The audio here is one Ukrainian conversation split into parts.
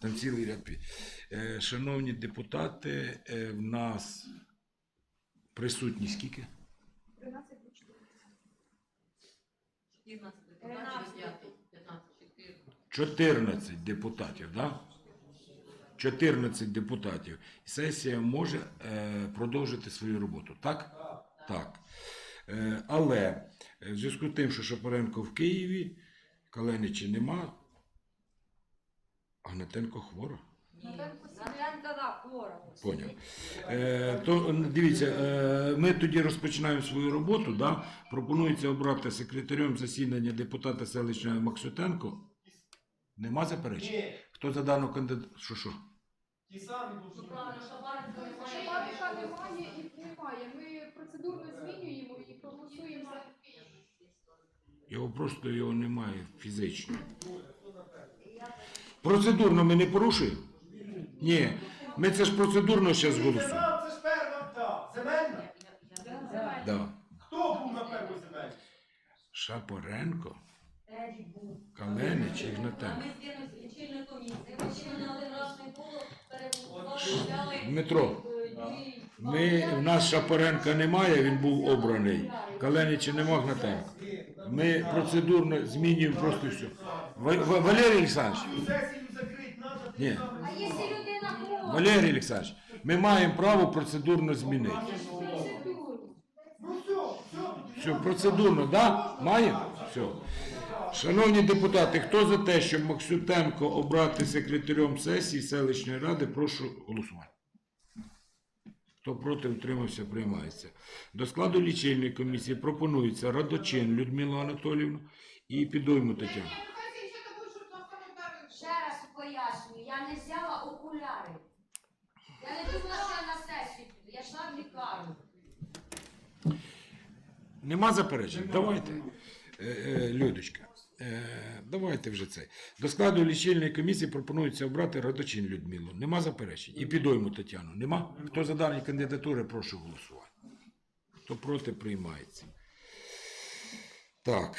Там цілий ряд. Е, Шановні депутати, е, в нас присутні скільки? 13 до 14. 14 депутатів, 15, 14. 14 депутатів, да? 14 депутатів. Сесія може е, продовжити свою роботу, так? Так. Але в зв'язку з тим, що Шапаренко в Києві, Каленичі нема, Гнатенко хвора. Натенка, да, хвора. Поняв. Е, то дивіться, е, ми тоді розпочинаємо свою роботу. Да? Пропонується обрати секретарем засідання депутата селищного Максютенко. Нема заперечень? Ні, Хто за дану кандидатуру? Що що? ті самі Ну, правильно. Шабаренко немає. Шабарика немає і немає. Ми процедурно змінюємо і проголосуємо за Його просто його немає фізично. Процедурно ми не порушуємо? Ні. Ми це ж процедурно зараз голосуємо. це ж перша та. Земельна? Да. Хто був на першій земельній? Шапоренко, Каленич і Гнатенко. Ми з лічильної комісії, ми на один раз не було, перебували, взяли... Дмитро, е, Ми, в нас Шапоренка немає, він був обраний. Каленича нема Гнатенко. Ми процедурно змінюємо просто все. Ва- Валерій Олександрович, сесію закрити треба, Ні. ти. А якщо людина хвора? Валерій Олександрович, ми маємо право процедурно змінити. Процедуру. Ну все, все, Все, процедурно, да? Маємо? Все. Шановні депутати, хто за те, щоб Максютенко обрати секретарем сесії селищної ради, прошу голосувати. Хто проти, утримався, приймається. До складу лічильної комісії пропонується Радочин Людмилу Анатоліївну і Підойму Тетяну. Ще раз пояснюю, я не взяла окуляри. Я не думала, що я на сесію піду. Я йшла в лікарню. Нема заперечень? Давайте. Е, е, Людочка, е, давайте вже це. До складу лічильної комісії пропонується обрати Радочин Людмилу. Нема заперечень? І підойму Тетяну. Нема? Хто за дані кандидатури, прошу голосувати. Хто проти, приймається. Так.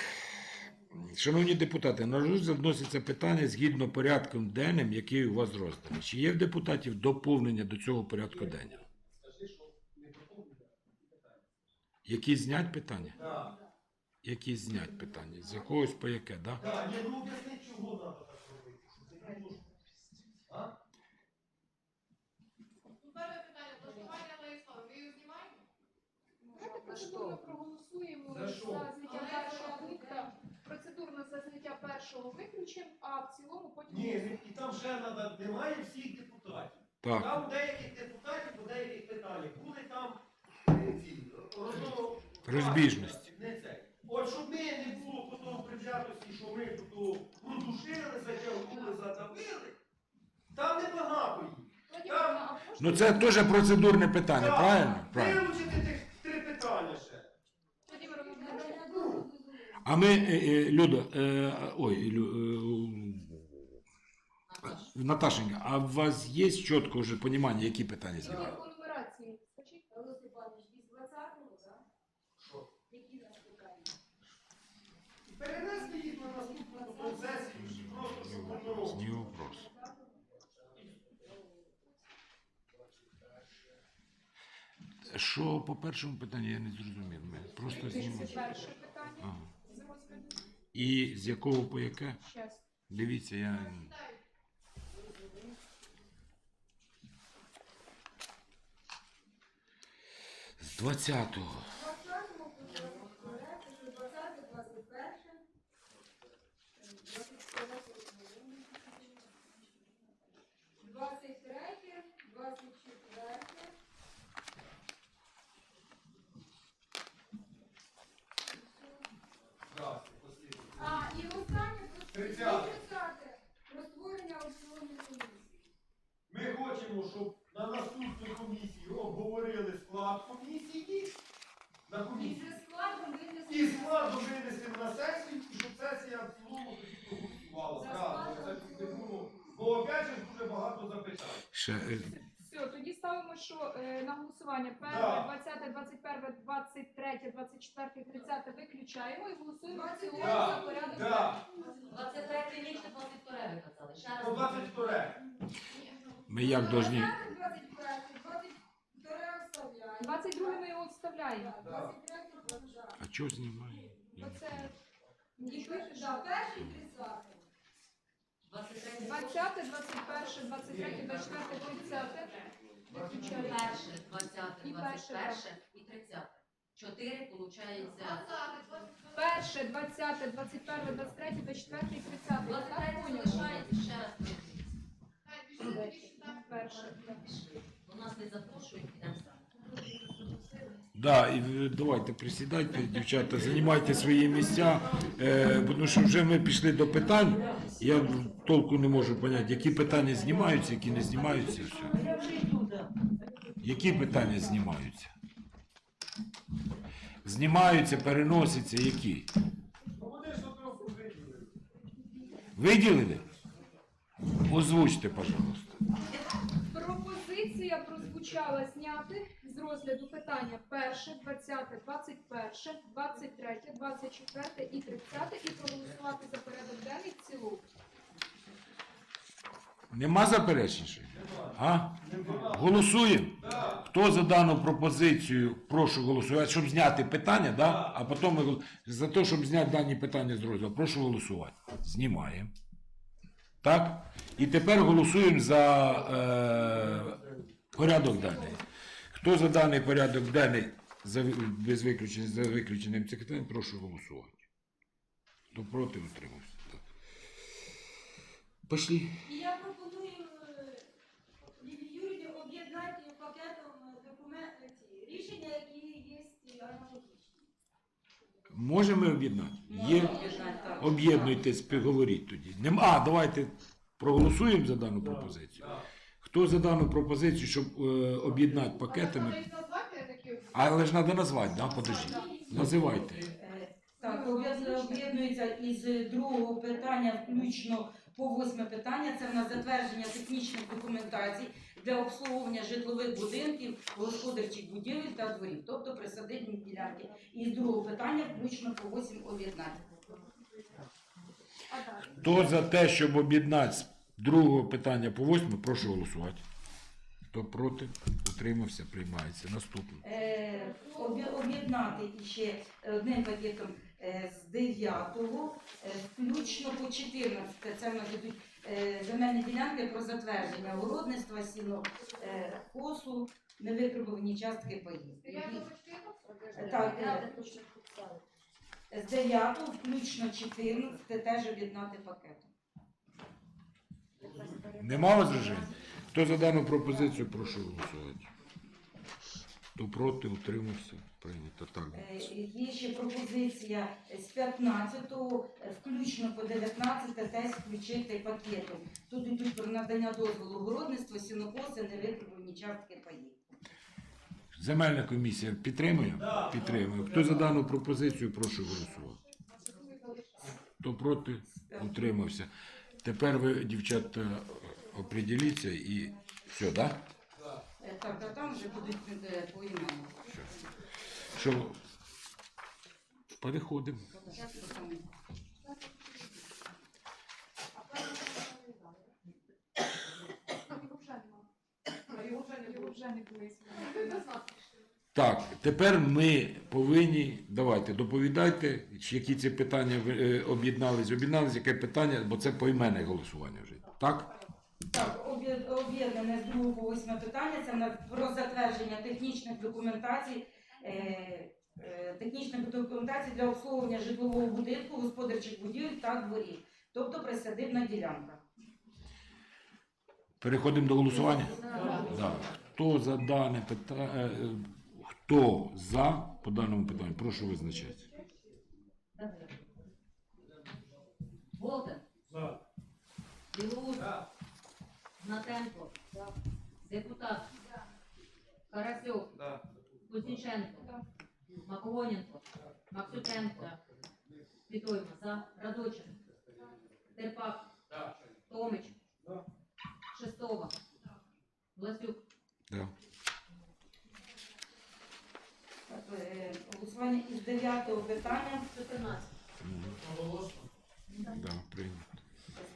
Шановні депутати, на розгляд вноситься питання згідно порядком денним, який у вас розданий. Чи є в депутатів доповнення до цього порядку денного? Скажи, що не проповідає. Які знять питання? Так, Які знять питання? З якогось по яке, да? так, ні, ну об'ясни, чого треба так робити. Не. А? Перше питання влаштування Лаїслава. Ви її знімаєте? Давайте процедурно проголосуємо За за зняття. Процедурно за зняття першого виключимо, а в цілому потім. Ні, і там ще треба, немає всіх депутатів. Так. Там у деяких депутатів по деяких питаннях були там е, ці Розбіжності. Не це. От щоб ми не було потім привзятості, що ми тут продушили, затягнули, задавили, там небагато їх. Владимировна, а можна- Ну це теж процедурне питання, Так, правильно? Правильно. Вилучити тих три питання ще. Владимировна, можна? А ми, е, е, Люда, е, ой, Лю, Наташенька, а у вас є чітко вже розуміння, які питання знімають? По? Скажіть. Павло Степанович, із 20-го, так? Що? Які нас питання? Перенести їх на наступну процесію, чи просто воно. Не вопрос. Що по першому питанню я не зрозумів. Ми просто Це знімаємо. перше питання Ага. І з якого по яке? Щас. Дивіться, я. З 20-го. 20-му порядку, що 20, 21, 23, 24, Здрасте, послідуйте. А, і останнє про 30. 30. Про створення аукціонної комісії. Ми хочемо, щоб на наступній комісії обговорили склад комісії. На І комісії. за складом винесли. І складу винесли на сесію, і щоб сесія в цілому тоді проголосувала. За Зразу. складом Це не було. Бо опять же дуже багато запитань. Ще, е, Все, тоді ставимо, що е, на голосування перше, Да. 20, 21, 23, 24, 30 виключаємо і голосуємо в цілому Да, за порядок. да. денний. 23 ліпше 22 ви казали. Ще раз. Про 22. Ми як должні. 22 ми його вставляємо. А чого знімає? Бо це 23 20, 21, 23, 24, 30. Виключаємо. перше, 20, І перше, 21 і 30. Чотири, виходить, Перше, 20, 21, 23, 24 і 30. Так 23 поняли? залишається, ще раз. Перше. У нас не запрошують, підемо самі. Да, і ви давайте присідайте, дівчата, займайте свої місця, е, тому що вже ми пішли до питань. Я толку не можу поняти, які питання знімаються, які не знімаються. Все. Які питання знімаються? Знімаються, переносяться, які? Виділили? Озвучте, пожалуйста. Пропозиція прозвучала зняти з розгляду питання перше, 20, 21, 23, 24 і 30 і проголосувати за порядок денний в цілому. Нема заперечень? А? Голосуємо? Хто за дану пропозицію, прошу голосувати, щоб зняти питання, да? а потім ми за те, щоб зняти дані питання з розгляду, прошу голосувати. Знімаємо. Так? І тепер голосуємо за е, порядок денний. Хто за даний порядок денний за, ви- без виключення, за виключенням цих питань, прошу голосувати. Хто проти утримався. Так. Пошли. Я пропоную е, Лілії Юрівні об'єднати пакетом документи ці рішення, які є аналогічні. Можемо об'єднати? Є. Об'єднуйтесь, поговоріть тоді. А, давайте проголосуємо за дану пропозицію. Хто за дану пропозицію, щоб е, об'єднати пакетами? Але ж треба назвати, да? Подожди. Називайте. Е, Так, об'єд- об'єднується із другого питання, включно по восьме питання. Це в нас затвердження технічних документацій для обслуговування житлових будинків, господарчих будівель та дворів, тобто присадибні ділянки. І з другого питання включно по восім об'єднання. А? Хто за те, щоб об'єднати з другого питання по восьме, прошу голосувати. Хто проти, утримався, приймається. Наступне. Е, об'є- об'єднати іще одним пакетом е, з 9 е, включно по 14. Це в нас ідуть е, земельні ділянки про затвердження городництва, сіно, е, косу, невитребувані частки паїв. Е, Так, е, з 9 включно 14 теж об'єднати пакетом. Нема возражень? Хто за дану пропозицію, прошу голосувати. Хто проти, утримався, прийнято. Так. Е, Є ще пропозиція з 15 е, включно по 19 теж включити пакетом. Тут йдуть про надання дозволу городництва, сінокоси, невитребувані частки паїв. Земельна комісія підтримує? Да. Підтримує. Хто за дану пропозицію, прошу голосувати. Хто проти, утримався. Тепер ви, дівчата, оприділіться і все, да? Е, Так, а там вже будуть е, по імену. Що? Переходимо. Зараз потім. Так, тепер ми повинні, давайте, доповідайте, чи які ці питання ви, е, об'єднались, об'єднались, яке питання, бо це поіменне голосування вже. Так? Так, об'єднане з 2 по 8 питання. Це про затвердження технічних документацій. Е, е, технічних документацій для обслуговування житлового будинку, господарчих будівель та дворів, тобто присадибна ділянка. Переходимо до голосування? Да. Хто за дане питання, хто за по даному питанню, прошу визначатися. Волтер, За. Білоус, За. Гнатенко, депутат, Карасюк, Да. Кузьміченко, Макогоненко, Максютенко, Пітойма, за, Радочин, Терпак, Да. Томич, Да. Шестова, Власюк, Да. Е, Голосування із 9 питання 14. Мгм. Да, прийнято.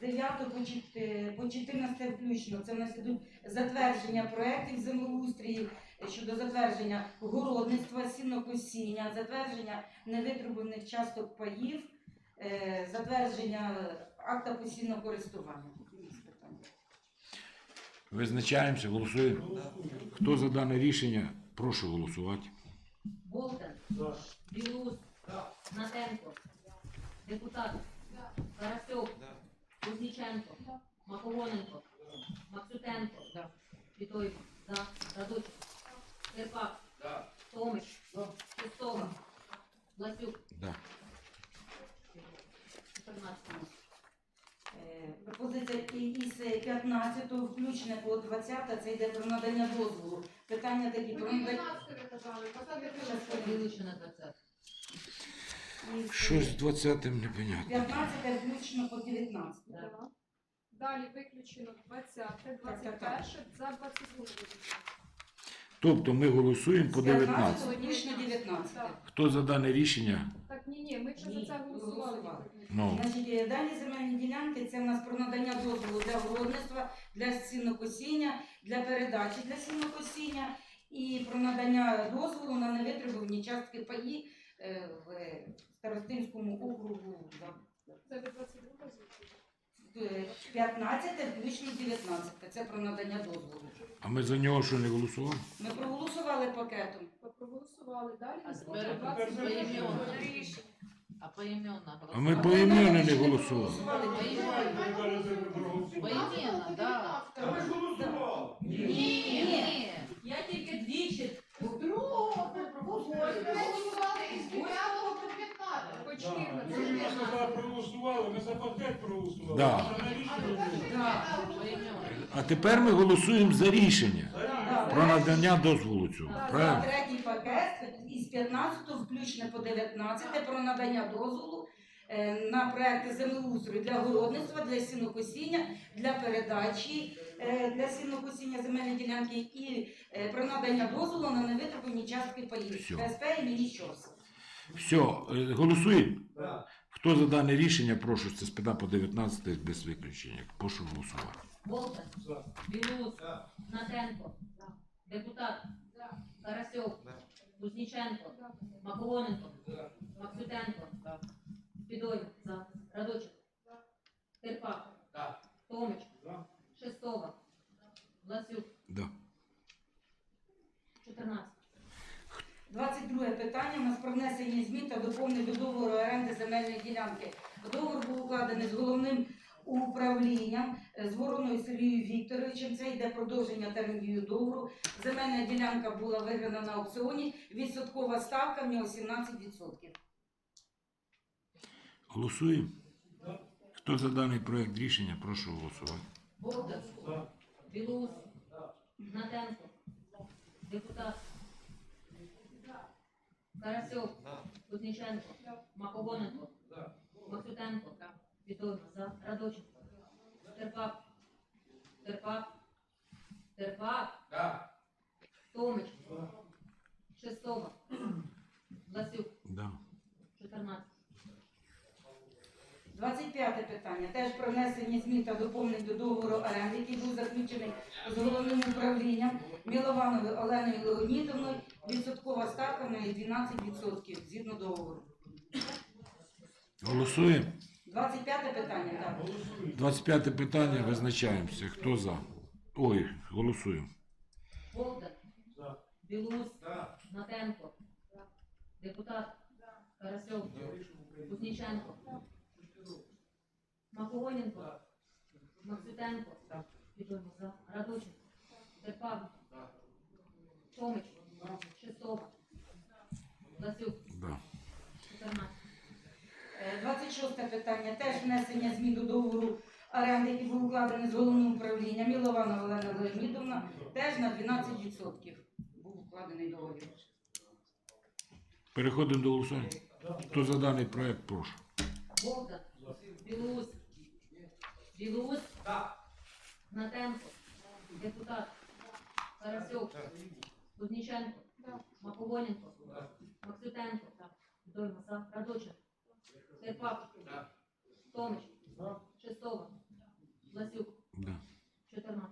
З 9 по 14 включно. Це в нас ідуть затвердження проєктів землеустрії щодо затвердження городництва, сінокосіння, затвердження невитребуваних часток паїв, е, затвердження акта постійного користування. Визначаємося, голосуємо. Хто за дане рішення, прошу голосувати. Богдан, Білус, Гнатенко, депутат, Кузніченко, Макогоненко, Максютенко, Вітойко, за, Радочик, Терпак, Томич, Шестова, Ласюк, Да. 14. Е, Пропозиція із 15 включне по 20 це йде про надання дозволу. Питання такі про Ви надання. 19 ви казали, посади Вилучено 20. Щось з 20-м непонятно. 15 включно по 19. Далі виключено 20, 21, за 22. Тобто ми голосуємо по 19. включно 19. Хто за дане рішення? так ні, ні, ми вже за це голосували. голосували. Ну, Значить, е, дані земельні ділянки це в нас про надання дозволу для городництва, для сінокосіння, для передачі для сінокосіння і про надання дозволу на невитребувані частки паї е, в Старостинському округу Це від 22 звучить. е, 15 включно 19. Це про надання дозволу. а ми за нього що не голосували? Ми проголосували пакетом. То Проголосували далі. А тепер 22 поіменно. рішення. А поіменно А ми поіменно не голосували. Голосували. Поіменно, да. Та ви ж голосували. Ні, я тільки двічі. Ви голосували із 9 по 15. По Ви 14. ж нас проголосували, ми за пакет проголосували. Да. А навіщо ви А тепер ми голосуємо за рішення Да, про надання дозволу цього. За Правильно? третій пакет із 15 включно по 19 про надання дозволу е, на проекти землеустрою для городництва, для сінокосіння, для передачі е, для сінокосіння земельної ділянки і е, про надання дозволу на невитребувані частки паїв Всьо. КСП імені Щорса. Все, е, голосуємо. Да. Хто за дане рішення, прошу, це спита по 19 без виключення. Прошу голосувати. Богдан, За. Білус, За. Гнатенко, депутат, Тарасюк, Кузніченко, Да. Макогоненко, За. Максютенко, Підой, за, Радочик, Терпак, Да. Томич, За. Шестова, Ласюк, Да. 14. 22 питання у нас про внесення змін та доповнень до договору оренди земельної ділянки. Договор був укладений з головним управлінням е, з Вороною Сергією Вікторовичем. Це йде продовження терміну договору. Земельна ділянка була виграна на аукціоні. Відсоткова ставка в нього 17%. Голосуємо. Хто за даний проект рішення, прошу голосувати. Богдан, За. Білус, Гнатенко, депутат, Тарасюк, Кузніченко, Макогоненко, За. Максютенко, Підой, за, Радочик, Терпак, Терпак, Терпак, Томич, Шестова, Ласюк, Да. 14. 25 питання. Теж про внесення змін та доповнень до договору оренди, який був заключений з головним управлінням Міловановою Оленою Леонідовною. Відсоткова ставка неї 12% згідно договору. Голосуємо. 25 питання, так. 25 питання, визначаємося. Хто за? Ой, голосуємо. Богдан, За. Білус, Да. Гнатенко, депутат, Тарасюк, Кузніченко, Макогоненко, Максютенко, Підоймо за, Радочик, Терпак, Томич, Шестова, Ласюк, Да. 14. Е, 26 питання. Теж внесення змін до договору оренди, який був укладений з головним управлінням Мілована Олена Леонідовна. Теж на 12% був укладений договір. Переходимо до голосування. Хто за даний проект, прошу. Богдан, Білус, Білус, Да. Гнатенко, депутат, Тарасюк, Кузніченко, Да. Макогоненко, Максютенко, Підоймо за, Радочик, Терпак, Да. Томич. Шестова, Ласюк, Да. 14.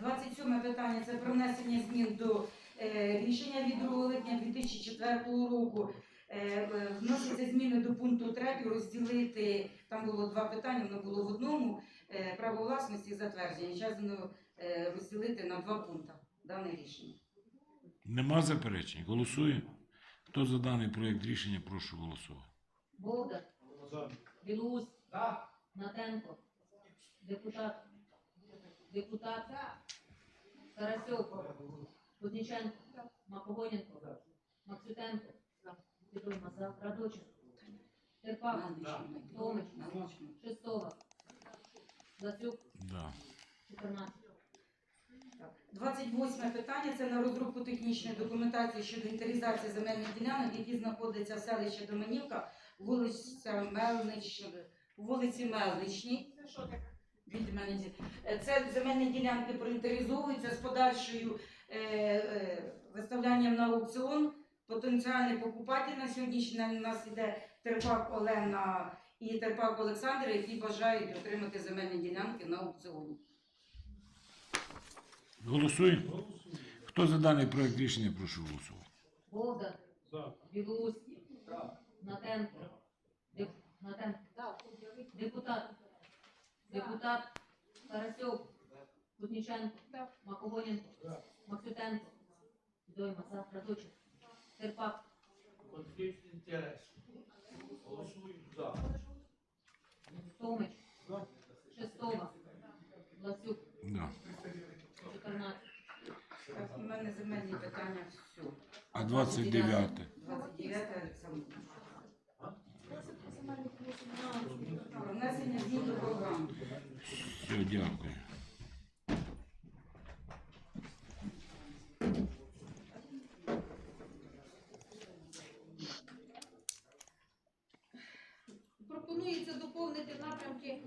27 питання. Це про внесення змін до е, рішення від 2 липня 2004 року. Е, е, Вносяться зміни до пункту 3, розділити, там було два питання, воно було в одному, е, право власності і затвердження. Зараз воно розділити на два пункти, дане рішення. Нема заперечень. Голосуємо. Хто за даний проєкт рішення, прошу голосувати. Богдан. Білоус, Да. Натенко, депутат, депутат, Тарасюк, Кузніченко, Макогоненко, Максютенко, Відома за Радоченко, Терпак, Томич, Шестова, Ласюк, Да. 14. 28 питання це на розробку технічної документації щодо інвентаризації земельних ділянок, які знаходяться в селищі Доманівка, вулиця Мельнич, вулиці Мельничній. Це що таке? Від мене Е, Це земельні ділянки проінвентаризовуються з подальшою е, е, виставлянням на аукціон. Потенціальний покупатель на сьогоднішній день. У нас іде Терпак Олена і Терпак Олександр, які бажають отримати земельні ділянки на аукціоні. Голосуємо. Хто за даний проєкт рішення, прошу голосувати. Богдан, За. Білоус, Натенко, Деп- Натенко, депутат, депутат, Тарасюк, Кузніченко, Да. Макогоненко, Максютенко, Дойма за. Радоченко, Терпак, Конфлікт інтересів. Голосуємо за. Томич, Шестова, Ласюк, Да. 14. Так, у мене земельні питання все. А 29. 29 Олександр. Просить про земельних відносин. Про внесення змін до програми. Все, дякую. Пропонується доповнити напрямки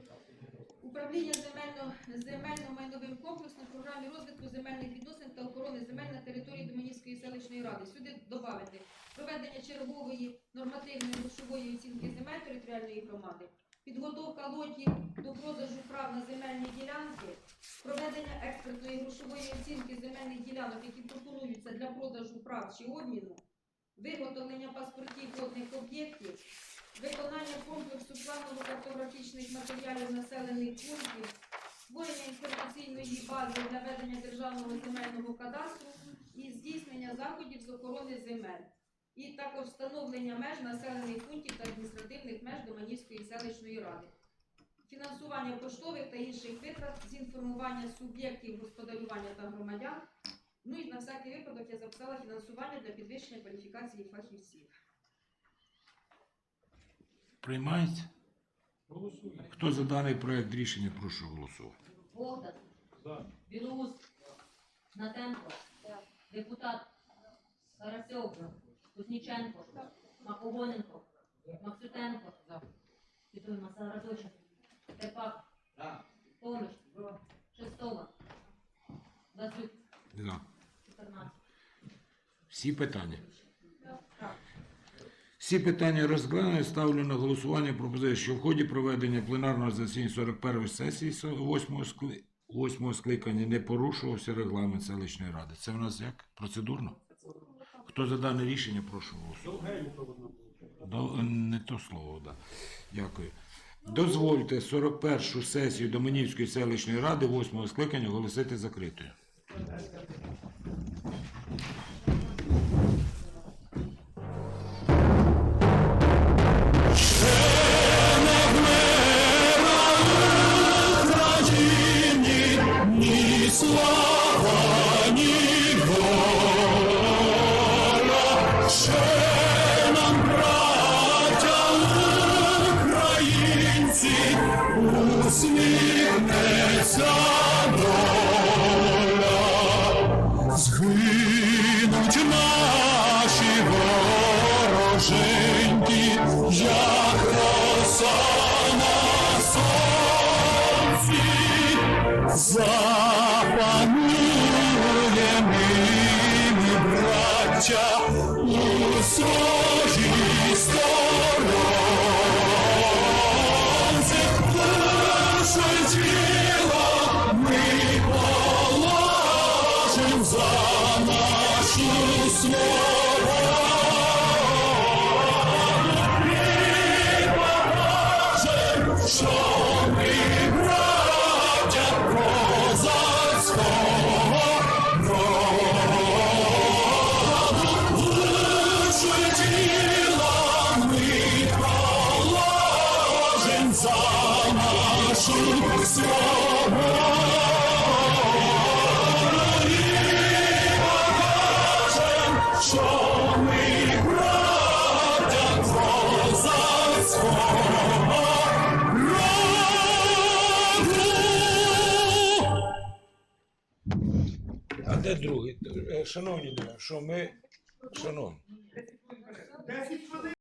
управління земельно, земельно-майновим комплексом в програмі розвитку земельних відносин та охорони земель на території Доманівської селищної ради. Сюди додати проведення чергової нормативної грошової оцінки земель територіальної громади, підготовка лотів до продажу прав на земельні ділянки, проведення експертної грошової оцінки земельних ділянок, які пропонуються для продажу прав чи обміну, виготовлення паспортів водних об'єктів, виконання комплексу планово-картографічних матеріалів населених пунктів, створення інформаційної бази для ведення державного земельного кадастру і здійснення заходів з охорони земель. І також встановлення меж населених пунктів та адміністративних меж Доманівської селищної ради. Фінансування поштових та інших витрат з інформування суб'єктів господарювання та громадян. Ну і на всякий випадок я записала фінансування для підвищення кваліфікації фахівців. Приймається? Голосуємо. Хто за даний проєкт рішення, прошу голосувати. Богдан, За. Білоус, Натенко, депутат, Тарасюк, Кузніченко, Макогоненко, Максютенко, Відома за Радоченко, Терпак, Томич, Шестова, Ласюк, 14. Всі питання. Всі питання розглянені. Ставлю на голосування пропозицію, що в ході проведення пленарного засідання 41 сесії 8 8 скликання не порушувався регламент селищної ради. Це в нас як? Процедурно? Хто за дане рішення, прошу голосувати. Не то слово, да. Дякую. Дозвольте 41 сесію Доманівської селищної ради восьмого скликання оголосити закритою. Другий? Е,